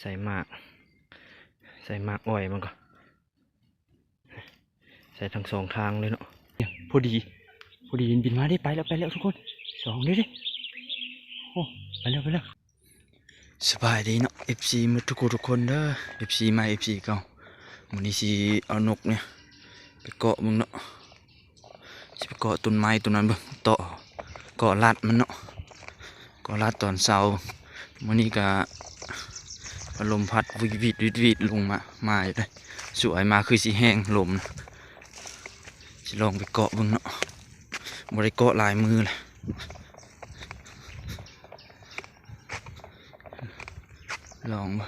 ใส่หมาก ใส่หมากอ้อยมันก็ใส่ทั้งสองทางเลยเนาะเนี่ยพอดี พอดีบินมาได้ไปแล้วไปแล้วทุกคนสองนี่ดิโอ้ไปแล้วไปแล้วสบายดีเนาะ FC หมาทุกคนทุกคนเด้อ FC มา FC เก่าวันนี้สิเอานกเนี่ยไปเกาะมึงเนาะสิไปเกาะต้นไม้ต้นนั้นเบิ่งต่อเกาะลัดมันเนาะเกาะลัดตอนเช้าวันนี้ก็ ลมพัดวิดวิดวิดวิดลงมามาอยู่เลยสวยมาคือสีแห้งลมนะลองไปเกาะบิ่งเนาะบริเกาะหลายมือเลยลองบ่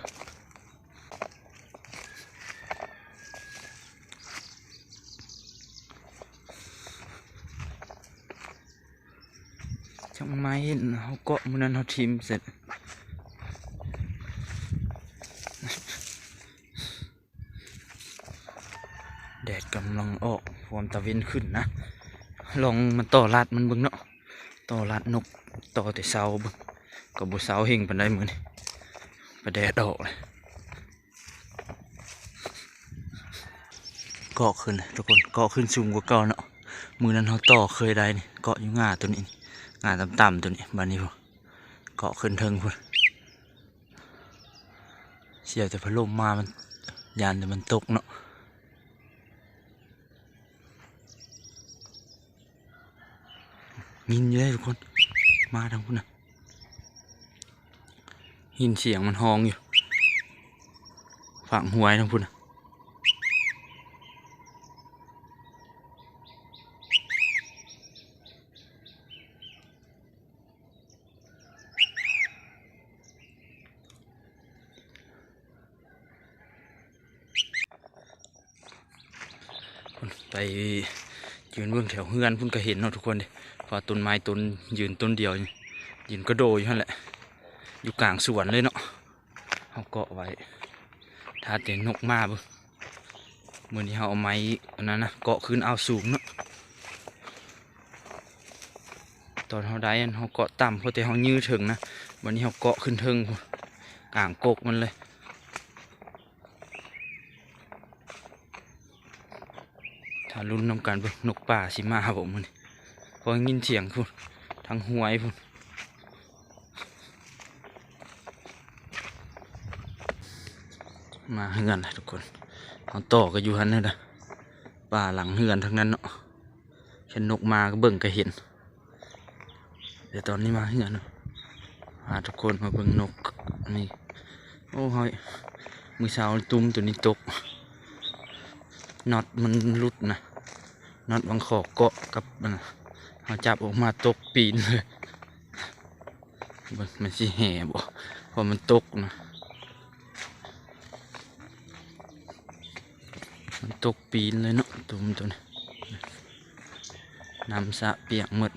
จังไมเขาเกาะมือนั้นเขาทีมเสร็จ แดดกำลังออกฟอร์ม ตะเวนขึ้นนะ ลองมันต่อลัดมันบิ่งเนาะต่อลัดนกต่อแต่เสาบิ่งก็บ่เสาเฮงปานใดมื้อนี้ไปแดดออกเลยเกาะขึ้นทุกคนเกาะขึ้นสูงกว่าเก่าเนาะมือนั้นเขาต่อเคยได้นี่เกาะอยู่ง่าตัวนี้ง่าต่ำๆตัวนี้บัดนี้พุ่นเกาะขึ้นเทิงพุ่นเสียแต่พัดลมมามันยานแต่มันตกเนาะ ยินเยอะทุกคน มาทางพุ่นนะยินเสียงมันฮองอยู่ ฝั่งหวยทางพุ่นนะไป ยืนเบื้องแถวเฮือนพุ่นก็เห็นเนาะทุกคนเดเพอต้นไม้ต้นยืนต้นเดียวยืนก็โดอยู่นั่นแหละ อยู่กลางสวนเลยเนาะเขาเกาะไว้ถ้าเต็นนกมาบ่เมื่อนี้เขาเอาไม้อันนั้นนะเกาะขึ้นเอาสูงเนาะตอนเขาได้เขาเกาะต่ำเพราะแต่เขายื้อถึงนะวันนี้เขาเกาะขึ้นเทิงพุ่นกลางกกมันเลย ถ้ารุ่นนำกันเบิ่งนกป่าสิมาผมมันพอยินเสียงพุ่นทางหวยพุ่นมาเฮือนเลยทุกคนเอาต่อก็อยู่หันนี่นะป่าหลังเฮือนทั้งนั้นเนาะเห็นนกมาก็เบิ่งก็เห็น เดี๋ยวตอนนี้มาเฮือนเนะพาทุกคนมาเบิ่งนกนี่โอ้ยมือเช้าตุ้มตัวนี้ตก น็อตมันหลุดนะน็อตบางขอบเกาะกับมันเขาจับออกมาตกปีนเลยมันมันสิแห่บ่เพอมันตกนะมันตกปีนเลยเนาะตัวมันตัวนี้น้ำสะเปียกหมด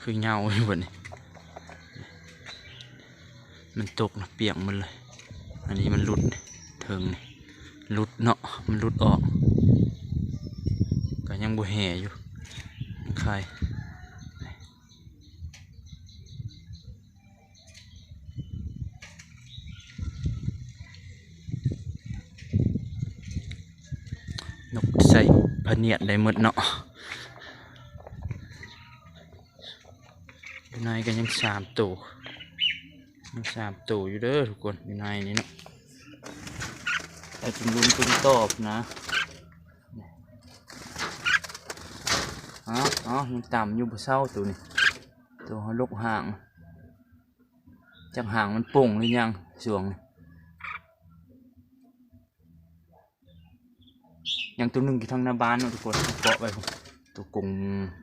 คือเหงาอยู่บนนี้มันตกนะเปียกหมันเลย อันนี้มันหลุดเทิงนี่หลุดเนาะมันหลุดออก ยังบ่แห่อยู่ใครนกใส่พเนียดได้หมดเนาะอยู่ในก็ยังสามตัวยังสามตัวอยู่เด้อทุกคนอยู่ในนี้เนาะแต่จุ่มลุนจุ่มตอบนะ อ๋ออ๋อยังต่ำอยู่บนเศร้าตัวนี้ตัวเขาลกห่างจังห่างมันปุ่งหรือยังสวงอย่างตัวหนึ่งอยู่ทางหน้าบ้านนะทุกคนเกาะไปตัวกง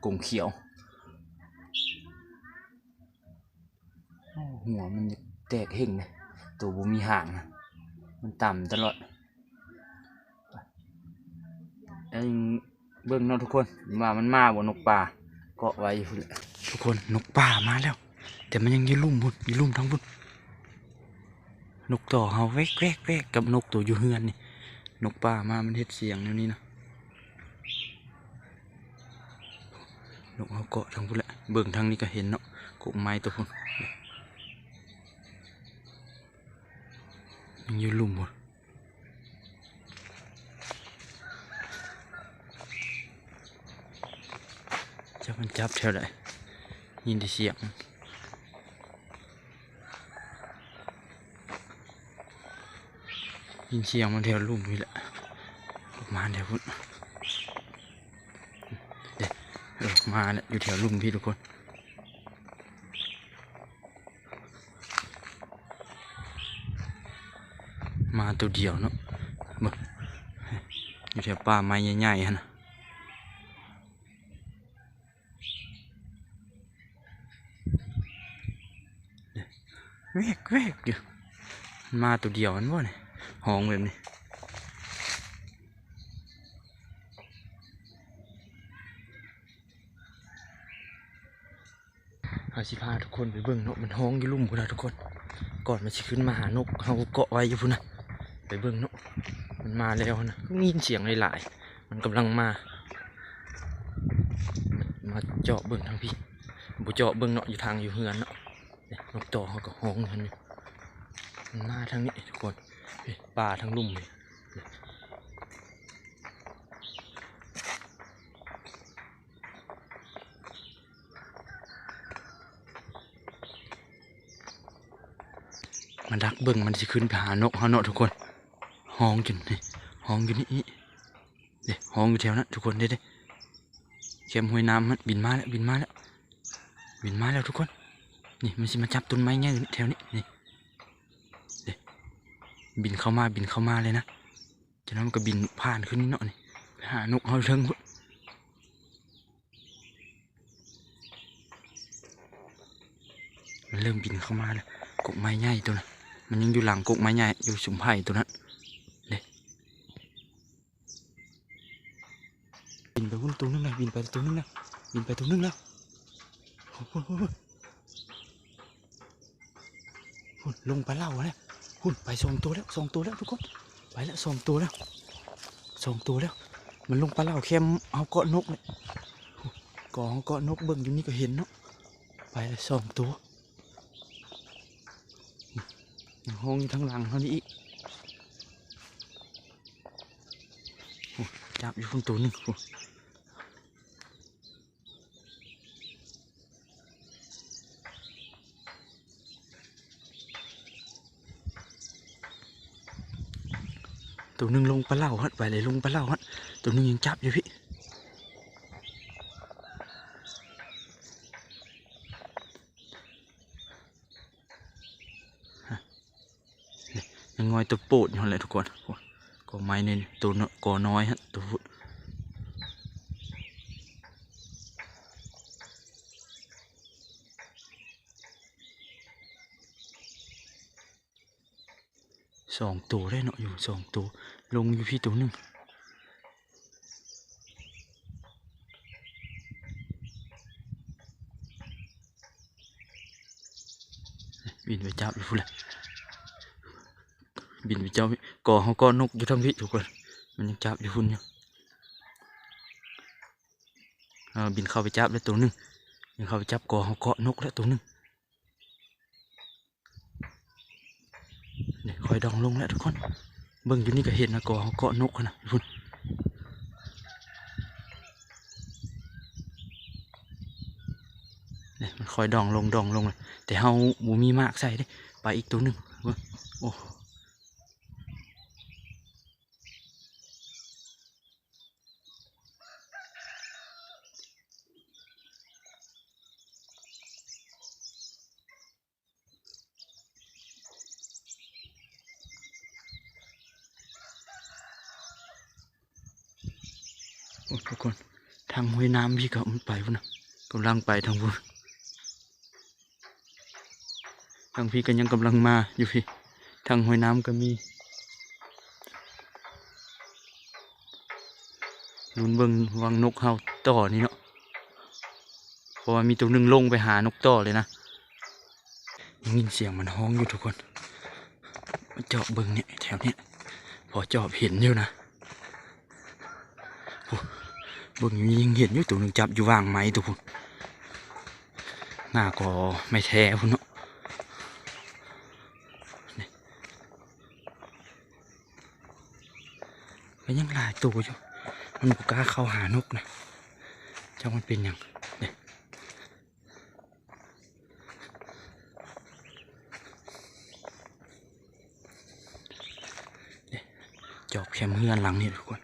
กงเขียว หัวมันแตกเห่งเลยตัวบุมีห่างนะมันต่ำตลอดแล้วยัง เบิ่งเนาะทุกคนว่ามันมาบนนกป่าเกาะไว้อยู่แหละทุกคนนกป่ามาแล้ว แต่มันยังยืนลุ่มบุญยืนลุ่มทั้งบุญนกต่อเฮาแวกแวกแวกกับนกตัวอยู่เฮือนนี่นกป่ามามันเฮ็ดเสียงแนวนี้นะนกเอาเกาะทางพุ่นแหละเบิ่งทางนี้ก็เห็นเนาะกุกไม้ตัวพุ่นยังอยู่หลุมบ่ จะมันจับแถวไหนยินได้เสียงยินเสียงมันแถวลุ่มนี่แหละประมาแถวพุ่นเด็เออมาแล้วอยู่แถวลุ่มพี่ทุกคนมาตัวเดียวเนาะบิ่อยู่แถวป่าไม้ใหญ่ๆนะ กเวกอยู่มาตัวเดียวมันบ่เนี่ยห้องแบบนี้เอาสิพาทุกคนไปเบิ่งนาะมันห้องอยู่ลุ่มพุ่นนะทุกคน ก่อนมันสิขึ้นมาหานกเขาเกาะไว้อยู่พุ่นนะไปเบิ่งนาะมันมาแล้วนะมีเสียงหลายๆมันกำลังมา มาเจาะเบิ่งทางพี่บุเจาะเบิ่งเนาะอยู่ทางอยู่เฮือนเนาะ นกต่อเขาก็ห้องกันอยู่มันมาทางนี้ทุกคนป่าทางลุ่มเลยมันดักเบิ่งมันสิขึ้นไปหานกเขานาะทุกคนห้องอยู่นี่ห้องอยู่นี่เดี๋ยวห้องอยู่แถวนั้นทุกคนเด้เด้เข็มห้วยน้ำมันบินมาแล้วบินมาแล้วบินมาแล้วทุกคน นี่มันสิมาจับต้นไม้เงี้ยแถวนี้นี่เด็บินเข้ามาบินเข้ามาเลยนะจากนั้นมันก็บินผ่านขึ้นนี่เนาะนี่ไปหานกเขาเทิงพุ่นมันเริ่มบินเข้ามาแล้วกกไม้ใหญ่ตัวนั้นมันยังอยู่หลังกกไม้ใหญ่อยู่สุมไผ่ตัวนั้นเด็บินไปพุ่นตัวนึงเลยบินไปตัวนึงแล้วบินไปตัวนึงแล้วโอ้โห หุ่นลงไปเล่าแล้วหุ่นไปสองตัวแล้วสองตัวแล้วทุกคนไปแล้วสองตัวแล้วสองตัวแล้ว มันลงไปเล่าแคมเอาเกาะนกเลยกาะเกาะนกเบิ่งอยู่นี่ก็เห็นเนาะไปแล้วสองตัวห้องอยู่ทางหลังเท่านี้อีกจับอยู่คนตัวหนึ่ง หุ่นตัวหนึ่งลงไปเล่าฮัดไปเลยลงปลาเล่าฮัดตัวนึงยังจับอยู่พี่ยังงอยตัวโปดอยู่เลยทุกคนโอ้ยก็ไม้เนี่ยตัวกอน้อยฮะตัว องตัวได้เนาะอยู่สองตัวลงอยู่พี่ตัวหนึ่งบินไปจับอยู่พุ่นเลยบินไปเจ้าก่อเขาก็นกอยู่ทั้งพี่ทุกคนมันยังจับอยู่พุ่นอยู่บินเข้าไปจับแล้วตัวหนึ่งยังเข้าไปจับก่อเขาเกาะนกแล้วตัวหนึ่งเนี่ยค อยดองลงแล้วทุกคน เบิ่งอยู่นี่ก็เห็นนะกอเขาเกาะนกอะนะทุกคนเนี่ยมันคอยดองลงดองลงเลยแต่เฮาบูมีมากใส่เด้ไปอีกตัวหนึ่งโอ้ ทุกคนทางห้วยน้ำพี่ก็มันไปพุ่นนะกำลังไปทางพุ่นทางพี่ก็ยังกำลังมาอยู่พี่ ทางห้วยน้ำก็มีลุ้นเบิงวังนกเฮาต่อนี่เนาะเพราะว่ามีตัวหนึ่งลงไปหานกต่อเลยนะยังยินเสียงมันห้องอยู่ทุกคนมันเจาะเบิงเนี่ยแถวเนี้ยพอเจาะเห็นอยู่นะ เบิ่งอยู่ยิงเห็นอยู่ตัวหนึ่งจับอยู่วางไม้ตัวพุ่นหน้าก็ไม่แท้พุ่นเนาะนี่ก็ยังหลายตัวอยู่มันบุกล้าเข้าหานกนะเจ้ามันเป็นหยังเด็จอบแคมเฮือนหลังนี่ทุกคน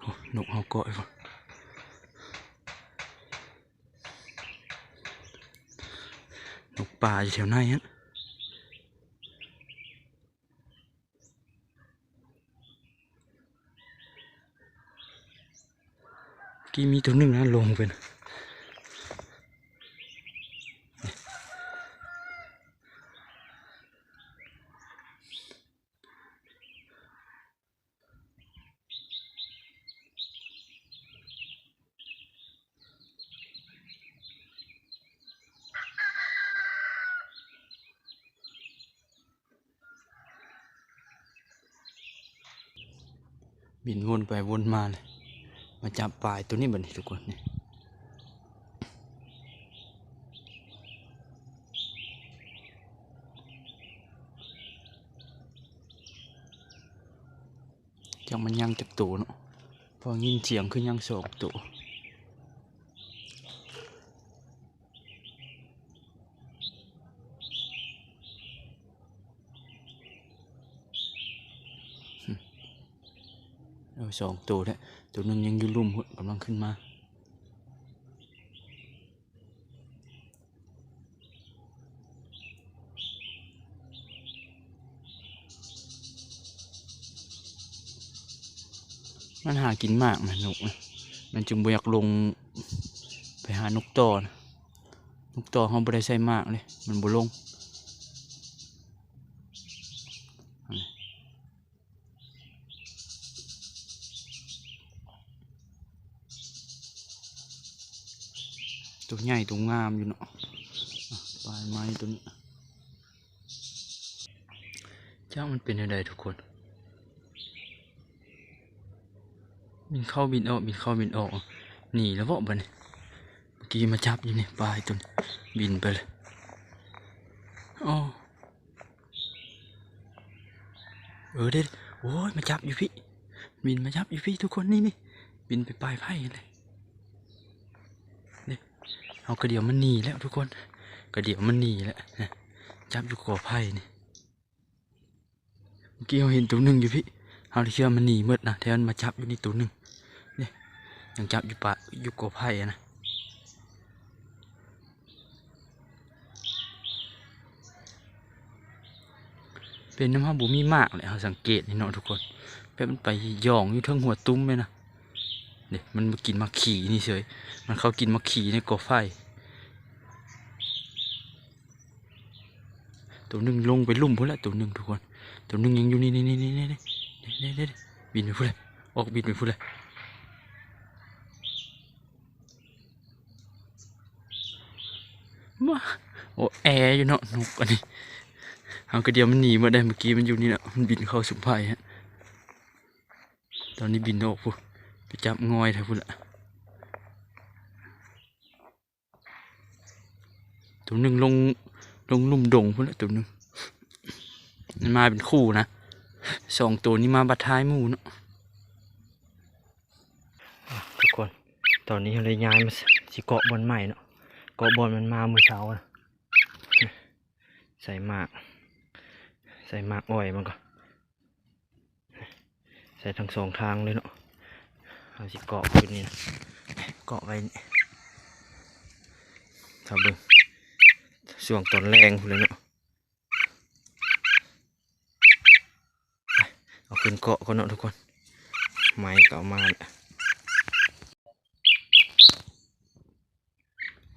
โอ้นกเอาเกาะอีกว่ะนกป่า อยู่แถวไหนฮะกี่มีตัวหนึ่งนะลงไปนะ ไปวนมาเลยมาจับปลายตัวนี้บันทุกคนนี่จังมันยังจักตัวเนาะพอยินเสียงคือยังสองตัว สองตัวแล้วตัวหนึงยังอยู่ลุ่มกำลังขึ้นมามันหากินมากมันนกนะมันจึงบอยากลงไปหานกต่อนะนกต่อเขาบ่ได้ใส่มากเลย มันบ่ลง ตัวใหญ่ตัวงามอยู่เนาะปลายไม้ตัวนี้เจ้ามันเป็นอะไรทุกคน บินเข้าบินออกบินเข้าบินออกหนีแล้วบ่บันเมื่อกี้มาจับอยู่นี่ปลายตัวนี้บินไปเลยอ๋อเออเด็ดโอ้ยมาจับอยู่พี่ บินมาจับอยู่พี่ทุกคนนี่นี่บินไปปลายไผ่เลย เอากระเดี่ยวมันหนีแล้วทุกคน กระเดี่ยวมันหนีแล้วจับอยู่กอไผ่นี่เมื่อกี้เราเห็นตัวหนึ่งอยู่พี่เอาเชื่อมันหนีหมดนะแทนมาจับอยู่นี่ตัวหนึ่งนี่ยังจับอยู่ปะอยู่กอไผ่นะเป็นน้ำมันบุมีมากเลยเราสังเกตนี่เนาะทุกคนแป๊บมันไปย่องอยู่ทั้งหัวตุ้มเลยนะ เนี่ยมันมากินมาขี่นี่เฉย มันเขากินมาขี่ในกอไฟ ตัวหนึ่งลงไปลุ่มพุ่นละตัวหนึ่งทุกคน ตัวหนึ่งยังอยู่นี่นี่นี่นี่นี่นี่นี่บินไปพุ่นลยออกบินไปพุ่นลยมาโอ้แอร์อยู่เนาะนกอันนี้เอากระเดียวมันหนีมาได้เมื่อกี้มันอยู่นี่นะมันบินเข้าสุ่มไพ่ฮะ ตอนนี้บินออกพุ่น จับงอยแถวพุ่นละตัวหนึ่งลงลงลุ่มดงพุ่นละตัวหนึ่งมันมาเป็นคู่นะสองตัวนี้มาบัดท้ายมูเนาะทุกคน ตอนนี้เลยย้ายมาสิเกาะบอลใหม่เนาะเกาะบอลมันมาเมื่อเช้านะใส่หมาก ใส่หมากอ้อยมันก็ ใส่ทั้งสองทางเลยเนาะ เอาสิเกาะขึ้นนี่เกาะไว้นี่ครับเบิ่งช่วงตอนแรงพู้นเลยเนาะเอาขึ้นเกาะก่อนเนาะทุกคน ไม้เก็เอามา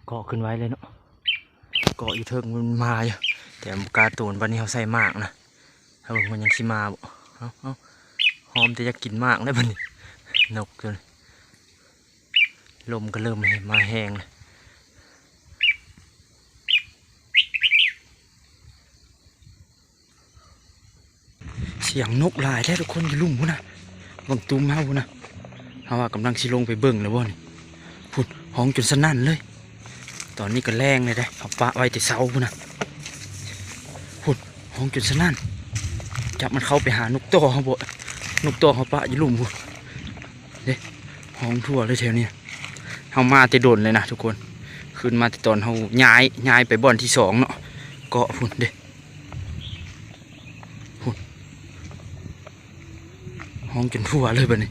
เกาะขึ้นไว้เลยเนาะเกาะอยู่เทิงมันมาอยู่แต่กาตูนวันนี้เขาใส่มากนะถ้าบิ่งมันยังสิมาบ่เอาเอาหอมแต่จะกินมากเลยบัดนี้ นกจนลมก็เริ่มมาแห้งเลยเสียงนกหลายแท้ทุกคนอยู่ลุ่มพุ่นนะบังตุ้มเฮาพุ่นนะเฮาว่ากำลังสิลงไปเบิ่งแล้วบ่นี่พุ่นห้องจนสนั่นเลย ตอนนี้ก็แรงเลยได้เอาปะไว้แต่เสาพุ่นนะพุ่นห้องจนสนั่นจับมันเข้าไปหานกต่อเฮาบ่นกต่อเฮาปะอยู่ลุ่มพุ่น เด้ห้องทั่วเลยแถวเนี้ยเฮามาแต่โดนเลยนะทุกคน ขึ้นมาแต่ตอนเฮาย้ายย้ายไปบ่อนที่สองเนาะเกาะพุ่นเด้ห้องจนทั่วเลยบัดนี้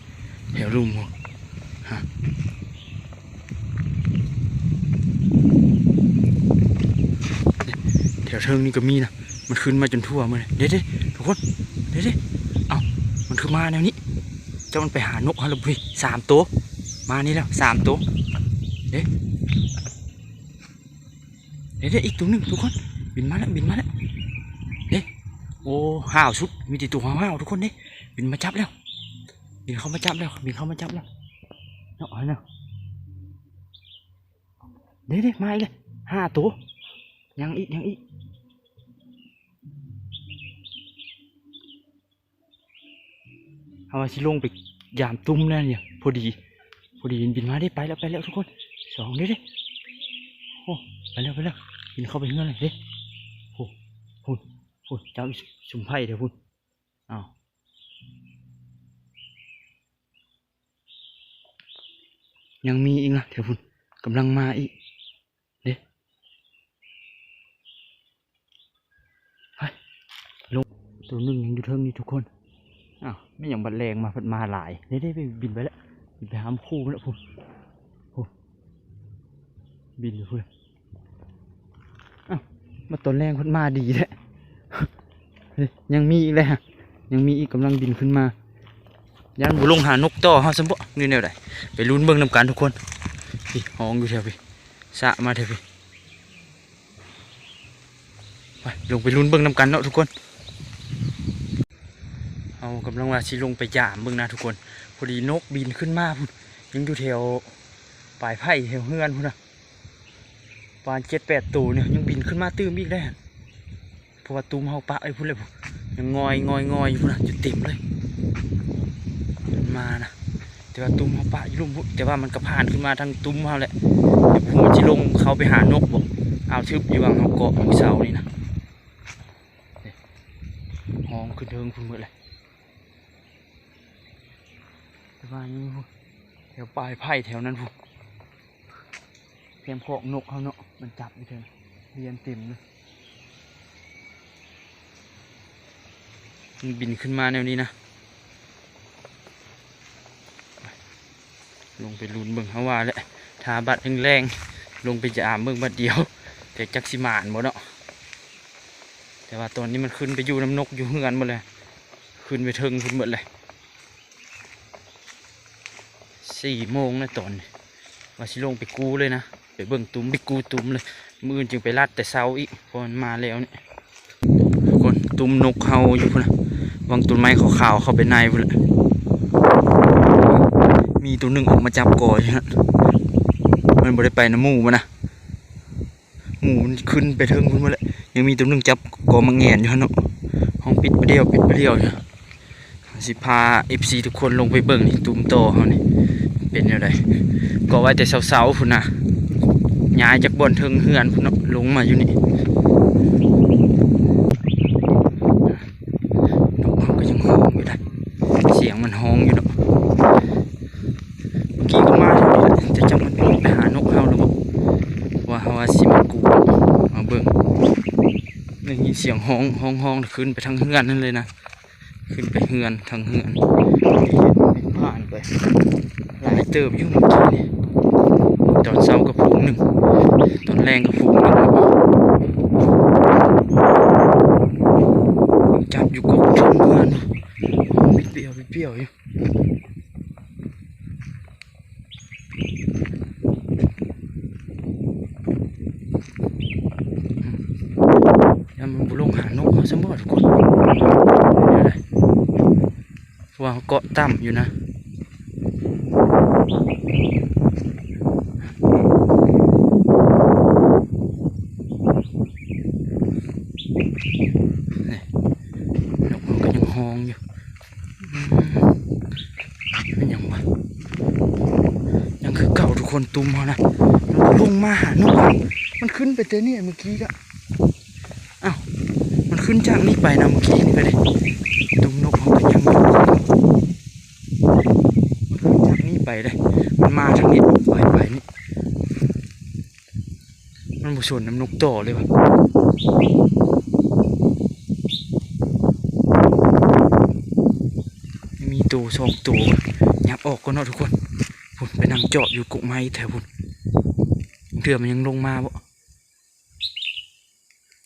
แถวลุ่มหัวฮะแถวเทิงนี่ก็มีนะมันขึ้นมาจนทั่วเลยเด็ดๆทุกคนเด็ดๆเอามันคือมาแนวนี้ จ้ามันไปหานกฮะลูกพี่สามตัว มานี่แล้วสามตัวเด็ดเด็ดๆอีกตัวหนึ่งทุกคน บินมาแล้วบินมาแล้วเด็โอ้ห้าวสุด มีแติตัวห้าวทุกคนเด้บินมาจับแล้ว บินเข้ามาจับแล้ว บินเข้ามาจับแล้วเนาะเนาะเด้เด้มาอีกเลยห้าตัว ยังอีกยังอีก เอาว่าสิลงไปยามตุ้มแล้วเนี่ยพอดี พอดีบินบินมาได้ไปแล้วไปแล้วทุกคนสองเด้เด้โอ้ไปแล้วไปแล้วบินเข้าไปเงื่อนเลยเด้โอ้พุ่นพุ่นเจ้าสุ่มไพ่เดี๋ยวพุ่นอ้าวยังมีอีกนะเดี๋ยวพุ่นกำลังมาอีกเด้ไปลงตัวหนึ่งยังอยู่เทิงนี่ทุกคน อ้าวไม่อย่างบัดแรงมาเพัดมาหลายเด้ได้ไปบินไปแล้วบินไปหามคู่แล้วพุ่นบินอยู่พุ่นอ้าวมาตอนแรงเพัดมาดีแหละเฮ้ยยังมีอีกเลยฮะยังมีอีกกำลังบินขึ้นมายันบุลงหานกต่อเฮาสมบ่นี่แนวใดไปลุ้นเบิ่งนำกันทุกคนพี่ห้องอยู่แถวพี่สะมาแถวพี่ไปลงไปลุ้นเบิ่งนำกันเนาะทุกคน กำลังว่าสิลงไปยามเบิ่งนะทุกคนพอดีนกบินขึ้นมาพุ่นยังอยู่แถวปลายไผ่แถวเฮือนพุ่นนะประมาณเจ็ดแปดตัวเนี่ยยังบินขึ้นมาตื้มอีกได้เพราะว่าตุ้มเฮาปะไอ้พุ่นเลยพุ่นยังงอยงอยงอยอยู่พุ่นน่ะจุดเต็มเลยมันมานะแต่ว่าตุ้มเขาปะอยู่ลุ่มพุ่นแต่ว่ามันก็ผ่านขึ้นมาทางตุ้มเขาแหละเดี๋ยวผมจะลงเขาไปหานกบอกเอาทึบอยู่วางเขาเกาะของเสานี่นะห้องขึ้นเทิงคุณหมดเล ยแต่ว่านี่พุ่แถวปลายไผ่แถวนั้นพุ่นเพียงพอกนกเขาเนาะมันจับอยู่เถอะเรียนเต็มเลยมันบินขึ้นมาแนวนี้นะ ลงไปลุนเบิ่งเขาวาแหละทาบัดแรงๆลงไปจะอามเบิ่งบัดเดียวแต่จักสิมานหมดเนาะแต่ว่าตอนนี้มันขึ้นไปอยู่น้ำนกอยู่เฮือนหมดเลย ขึ้นไปเทิงขึ้นหมดเลย สี่โมงนะตอนนี้ว่าสิลงไปกู้เลยนะ ไปเบิ่งตุ้มไปกู้ตุ้มเลย มือจึงไปลัดแต่เช้าอีกพอมันมาแล้วเนี่ยทุกคนตุ้มนกเฮาอยู่พนะวางต้นไม้ขาวๆเข้าไปในพุ่นละมีตัวหนึ่งออกมาจับก่อยฮะมันบ่ได้ไปนะหมูมันนะหมูมันขึ้นไปเทิงขึ้นมาแล้วยังมีตัวหนึ่งจับกอมังแงนอยู่ฮะเนาะห้องปิดไปเดียวปิดไปเดียวอยู่สิพาเอฟซีทุกคนลงไปเบิ่งนี่ตุ้มโตเขานี่ เป็นยังไงก็ไว้แต่เสาๆพุ่นนะย้ายจากบนเทิงเฮือนพุ่นลงมาอยู่นี่นกเขาก็ยังห้องอยู่ได้เสียงมันห้องอยู่เนาะกี่ก็มาเท่านี้แหละจะจังมันไปหานกเฮาหรือบ่ว่าเฮาว่าสิมากูมาเบิ่งได้ยินเสียงห้องห้องห้องขึ้นไปทางเฮือนนั่นเลยนะขึ้นไปเฮือนทางเฮือนผ่านไป เติบอยู่เมื่อกี้นี่ตอนเช้าก็ฝูงหนึ่ง ตอนแรงก็ฝูงหนึ่งจับอยู่กบชนเฮือนบิดเบี้ยวบิดเบี้ยวอยู่แล้วมันบุลงหานกเขาสมบูรณ์ทุกคนว่าเขาเกาะต่ำอยู่นะนี่นกมันก็ยังห้อง ห้องอยู่อืมมันยังวะยัง คนตุ้มเขานะมันลงมาหานุกอะมันขึ้นไปเตเนี่เมื่อกี้ก็อ้าวมันขึ้นจากนี่ไปนะเมื่อกี้นี่ไปเลยตุ้มนกเขาก็ยังอยู่มันขึ้นจากนี่ไปเลยมันมาทางนี้ไปไปนี่มันบุชนน้ำนกต่อเลยวะมีตัวสองตัวยับออกก็นาะทุกคน นไปนั่งเจาะอยู่กุกไม้แถวพุ่นเถื่อมันยังลงมาบ่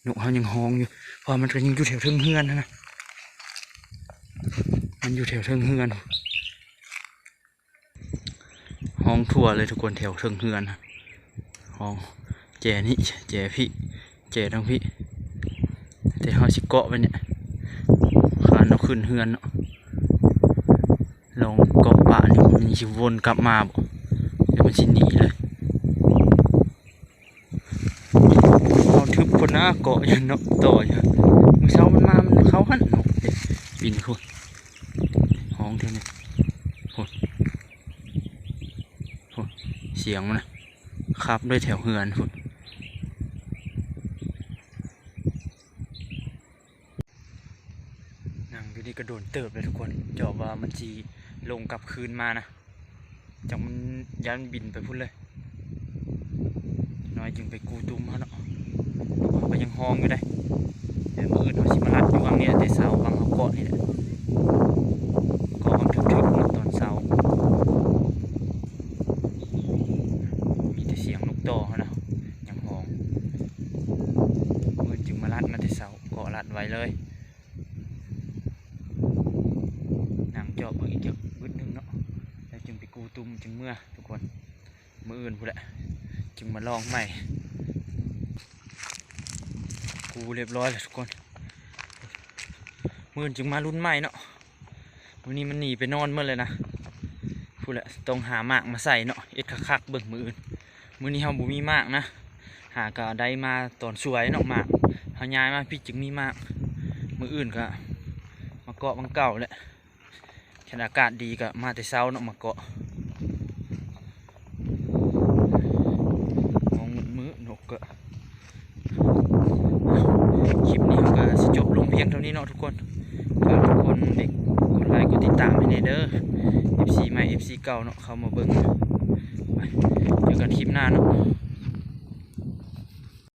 หนกเขายังห้องอยู่เพอมันก็ยังอยู่แถวเทิงเฮือนนะ มันอยู่แถวเทิงเฮือน ห้องทั่วเลยทุกคนแถวเทิงเฮือนนะห้องแจนี่แจพี่แจทั้งพี่ แต่เขาสิเกาะไปเนี่ยขานเอาขึ้นเฮือนเนาะลองเกาะป่านี่มันสิวนกลับมาบ่ มันสิหนีเลยเอาทึบคนหน้าเกาะอย่างเนาะต่ออย่างมือเช้ามันมามันเขาหันนาะเด็บินคุณห้องเท่านี้คุณคุณเสียงมันนะครับด้วยแถวเฮือนพุ่นนั่งอยู่นี่ก็โดนเติบเลยทุกคนเจาะว่ามันจีลงกลับคืนมานะ จังมันยันบินไปพุ่นเลย น้อยจึงไปกูตุ้มเขาเนาะก็ยังห้องอยู่ได้เดี๋ยวมืออื่นเขาสิมาลัดอยู่วังนี้แต่เสาวังเขาเกาะนี่แหละเกาะวังทึบๆเนาะตอนเสา มีแต่เสียงนกต่อเขานะอย่างหองมือจึงมาลัดมาแต่เสาเกาะลัดไว้เลยนางจอบเบิ่งอีกเยอะบึดหนึงเนาะแล้วจึงไปกูตุ้มจึงเมื่อทุกคนมืออื่นพูดแหละจึงมาล องใหม่ กูเรียบร้อยแล้วทุกคนมื่นจึงมารุ่นใหม่เนาะวันนี้มันหนีไปนอนเมื่อเลยนะพูดแหละต้องหามากมาใส่เนาะเอ็ดคักๆเบิ่งมืออื่นมือนี้เฮาบ่มีมากนะ หากะได้มาตอนสวยเนาะหมากเฮาย้ายมาพี่จึงมีมาก มืออื่นก็มาเกาะบังเก่าแหละแค่อากาศดีก็มาแต่เช้าเนาะมาเกาะมองมืดๆนกก็คลิปนี้ก็สิจบลงเพียงเท่า นี้เนาะทุกคนก็ทุกคนเด็กกดไลค์กดติดตามให้ในเด้อ FC ใหม่ FC เก่าเนาะเข้ามาเบิ่งไปเจอกันคลิปหน้าเนาะ